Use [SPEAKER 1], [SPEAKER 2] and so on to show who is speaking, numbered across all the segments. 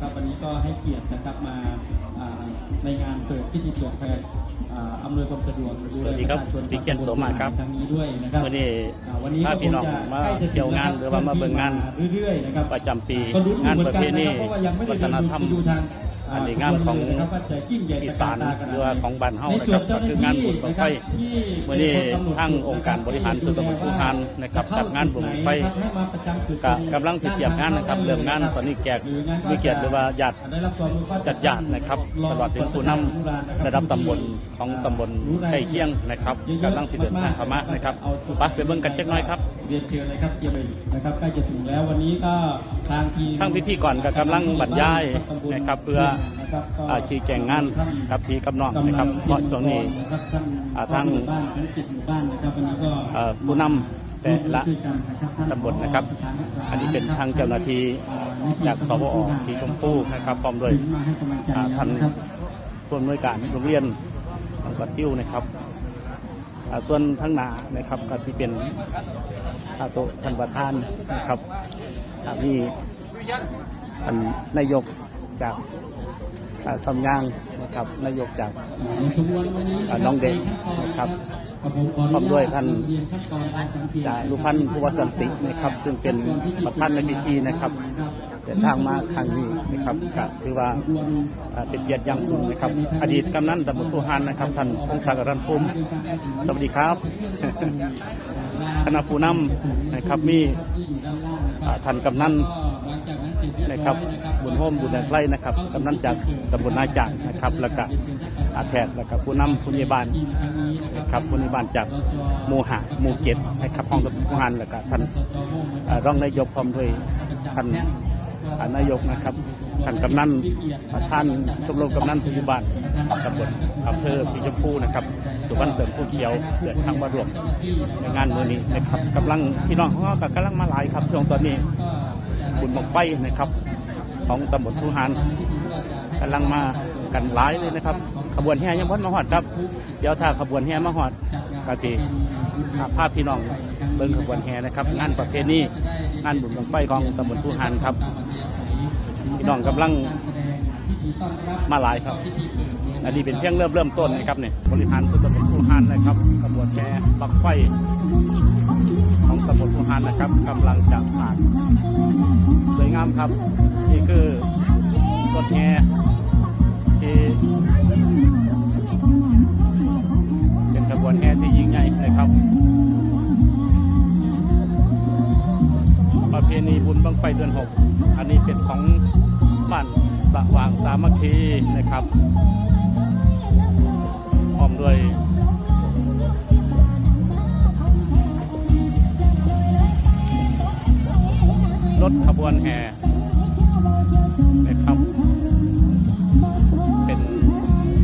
[SPEAKER 1] นะครับวันนี้ก็ให้เกียรตินะครับมาอ่าในงานเปิดพิธีเปิดแพรอ่าอำนวยความสะดวก
[SPEAKER 2] สวัสดีครับ
[SPEAKER 1] ดูแลปะชาชน
[SPEAKER 2] พี่เกียรติโสมาครับ
[SPEAKER 1] ทางนี้ด้วยนะครับ
[SPEAKER 2] วันนี้
[SPEAKER 1] อ่าวันนี้
[SPEAKER 2] พาพี่น้อง
[SPEAKER 1] ก็คจะ
[SPEAKER 2] มา
[SPEAKER 1] ใกล้จะ
[SPEAKER 2] เที่ยวงานหรือว่ามาเบิ่งงาน
[SPEAKER 1] เรื่อยๆนะครับ
[SPEAKER 2] ประจำปี
[SPEAKER 1] ก็ลุ้อยู่
[SPEAKER 2] งานประเพณี
[SPEAKER 1] หมือกันะครับเพราะว่ายังไม่ได้
[SPEAKER 2] วัฒนธรรม
[SPEAKER 1] ไปดูทาง
[SPEAKER 2] อันนี้งานของ
[SPEAKER 1] นะครับว่าจะยิ่งใหญ่
[SPEAKER 2] อีสาน
[SPEAKER 1] ตะกตขนด
[SPEAKER 2] หรือว่าของบ้านเฮา
[SPEAKER 1] ใน
[SPEAKER 2] นะ
[SPEAKER 1] ส่
[SPEAKER 2] ควรับ
[SPEAKER 1] เจ้
[SPEAKER 2] ก็คืองานบุญบั้งไฟะ
[SPEAKER 1] ครับที่
[SPEAKER 2] วันนี้
[SPEAKER 1] เป็นคนกำหนด
[SPEAKER 2] ทางองค์การบริหารส่วนตำบลภูพานนะครับจัดงานบุญบั้งไฟ
[SPEAKER 1] ให้มาประจำจุด
[SPEAKER 2] ก็กำลังสิเตรียมงานนะครับเริ่มงานตอนนี้แขกวิเกียรติหรือว่าญาติ
[SPEAKER 1] ได้รับความรู้
[SPEAKER 2] จัดญาตินะครับตลอดถึงผู้นำระดับตำบลของตำบลใกล้เคียงนะครับกำลังสิเดินทางเข้ามานะครับไปไปเบิ่งกันจักหน่อยครับ
[SPEAKER 1] เรียนเชิญเลยครับเตรียมเลยนะครับใกล้จะถึงแล้ววันนี้ก็ทางทีม
[SPEAKER 2] ทั้งพิธีก่อนก็กำลังบรรยายนะครับเพื่ออ่าชี้แจงงานกับพี่กับน้องนะครับ เพราะช่วงนี้อ่าทาง
[SPEAKER 1] หมู่บ้านทั้งจิตหมู่บ้านนะครับวันนี้ก็
[SPEAKER 2] เอ่อผู้นำแต่ละตำบลนะครับ อันนี้เป็นทางเจ้าหน้าที่จากสวอสีชมพูนะครับพร้อมด้วย
[SPEAKER 1] มาให้กำลังใจ
[SPEAKER 2] อ่าท่าน
[SPEAKER 1] นะครับ
[SPEAKER 2] ผู้อำนวยการโรงเรียนบางกระซิวนะครับอ่าส่วนทั้งหนานะครับก็ที่เป็นอาโตะท่านประธานนะครับอ่ามีท่านนายกจากอ่า สำยางนะครับนายกจาก
[SPEAKER 1] น้
[SPEAKER 2] องเด็กนะครับพร้อมด้วยท่าน
[SPEAKER 1] เรียนขั้นตอนการสังเกต
[SPEAKER 2] จารุพันธ์ผู้วสันตินะครับ ซึ่งเป็นประธานในพิธีนะครับ ดินทางมาครั้งนี้นะครับก็ถือว่าเป็นเกียรติอย่างสูงนะครับ อดีตกำนันตำบลผู้หานนะครับท่านพงศักดิ์รันภูมิสวัสดีครับคณะผู้นำนะครับมีท่านกำนันนะครับบุญโฮมบุญแดนไพรนะครับกำนันจากตำบลนาจากนะครับแล้วก็อาแพทย์แล้วก็ผู้นำผู้ใหญ่บ้านนะครับผู้ใหญ่บ้านจากหมู่หาหมู่เจ็ดนะครับห้องตำบลผู้หานแล้วก็ท่านรองนายกพร้อมด้วยท่าน นายกนะครับท่านกำนันประธานชมรมกำนันผู้ใหญ่บ้านตำบลอำเภอสีชมพูนะครับสุวรรณเติมผู้เขียวเดินทางมารวมในงานมือนี้นะครับกำลังพี่น้องเขาก็กำลังมาหลายครับช่วงตอนนี้บุญบังไฟนะครับ ของตำบลทุหานกำลังมากันหลายเลยนะครับ ขบวนแห่ยังพ้นมาหอดครับ เดี๋ยวถ้าขบวนแห่มาหอดก็สิพาภาพพี่น้องเบิ่งขบวนแห่นะครับ งานประเพณีงานบุญบังไฟของตำบลทุหานครับ น้องกำลังมาหลายครับ อันนี้เป็นเพียงเริ่มเริ่มต้นนะครับเนี่ยบริหารส่วนตำบลทุหานนะครับขบวนแห่บังไฟของตำบลทุหานนะครับกำลังจะผ่านสวยงามครับ นี่คือรถแห่ที่เป็นขบวนแห่ที่ยิ่งใหญ่นะครับประเพณีบุญบังไฟเดือนหกอันนี้เป็นของ บ้านสว่างสามัคคีนะครับพร้อมด้วยรถขบวนแห่นะครับ เป็น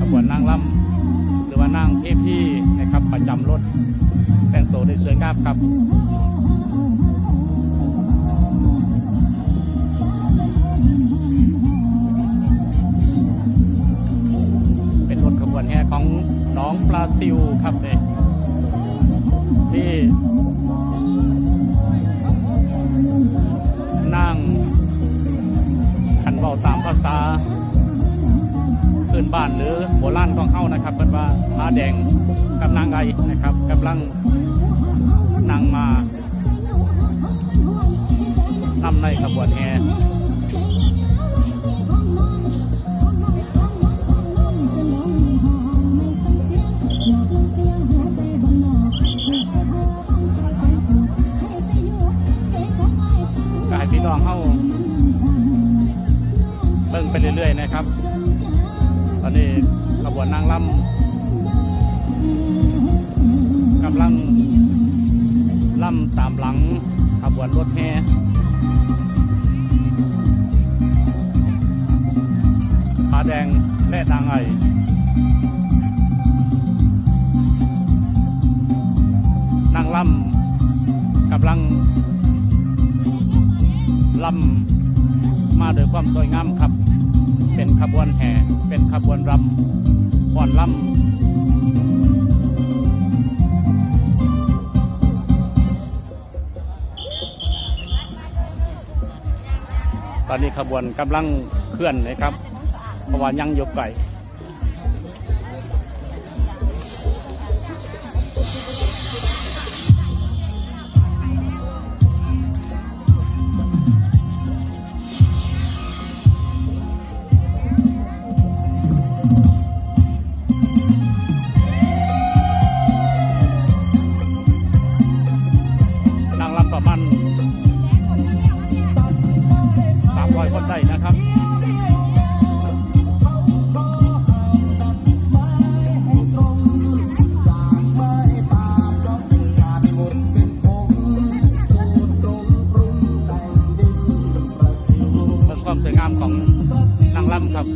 [SPEAKER 2] ขบวนนางล่ำหรือว่านางเทพี่นะครับประจำรถแต่งตัวได้สวยงามครับ แห่ของน้องปลาซิวครับเนี่ยที่นั่งขันเบาตามภาษาพื้นบ้านหรือโบราณของเฮานะครับเป็นว่าพาแดงกับนางไอนะครับกำลังนั่งมานำในขบวนแห่ เรื่อยๆนะครับ ตอนนี้ขบวนนางลำกำลังล่ำตามหลังขบวนรถแห่ผาแดงและนางไอนางล่ำกำลังล่ำมาด้วยความสวยงามครับ เป็นขบวนแห่ เป็นขบวนรำฟ้อนรำตอนนี้ขบวนกำลังเคลื่อนนะครับ เพราะว่ายังยกไกามสวยงามของนางรำครับ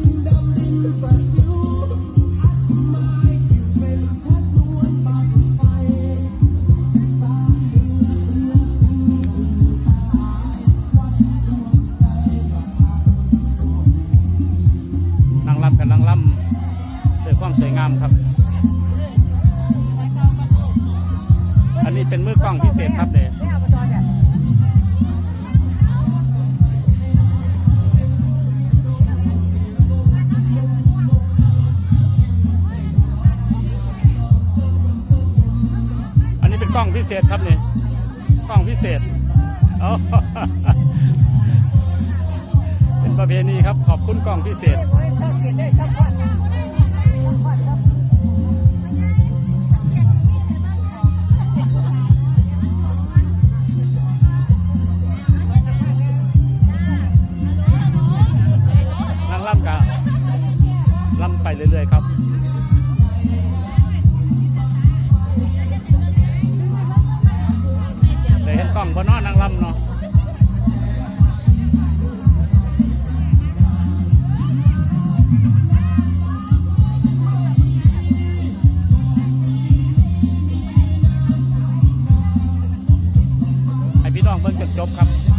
[SPEAKER 2] นางรำกับนางรำด้วยความสวยงามครับ อันนี้เป็นมือกล้องพิเศษครับเดอั กล้องพิเศษครับเนี่ยกล้องพิเศษอ๋อเป็นประเพณีครับขอบคุณกล้องพิเศษ จบครับ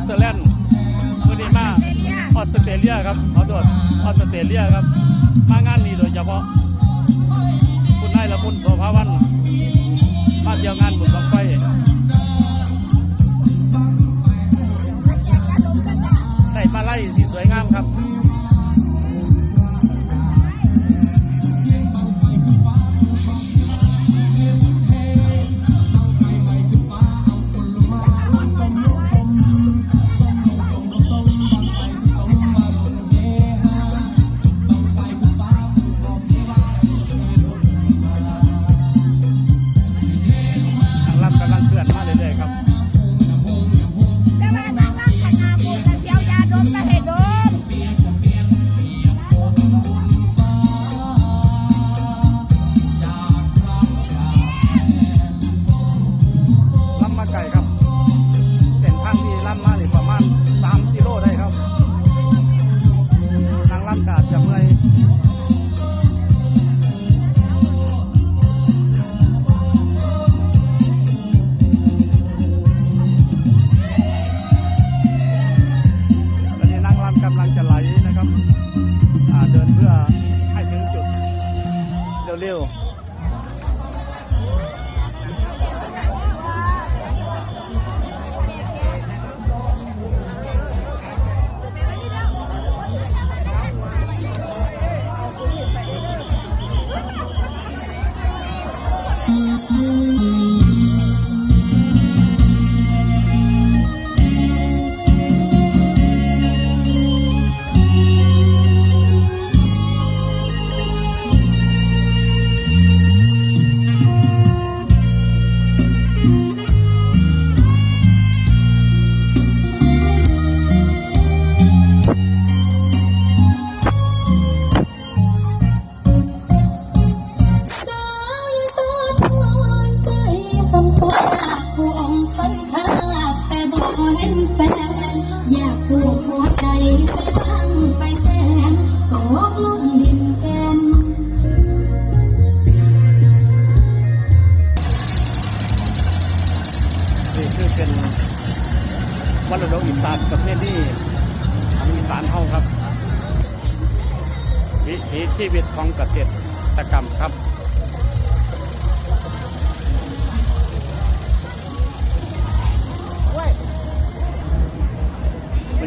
[SPEAKER 2] วิตเซอร์แลนด์วันนี้มาออสเตรเลียครับขอโทษออสเตรเลียครับ มางานนี้โดยเฉพาะ คุณนายละมุนโสภาวัน มาเที่ยวงานบุญบังไฟได้มาไล่ที่สวยงามครับ you.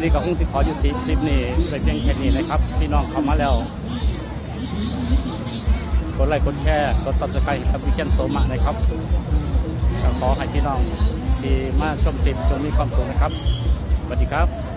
[SPEAKER 2] นี้
[SPEAKER 3] ก็คงสิ
[SPEAKER 2] ขอยุติคลิปนี้ไปเพียงแค่นี้นะครับพี่น้องเข้ามาแล้ว กดไลค์กดแชร์กดซับสไครต์ครับวิเชียนโสมะนะครับขอให้พี่น้องที่มาชมคลิปจงมีความสุขนะครับสวัสดีครับ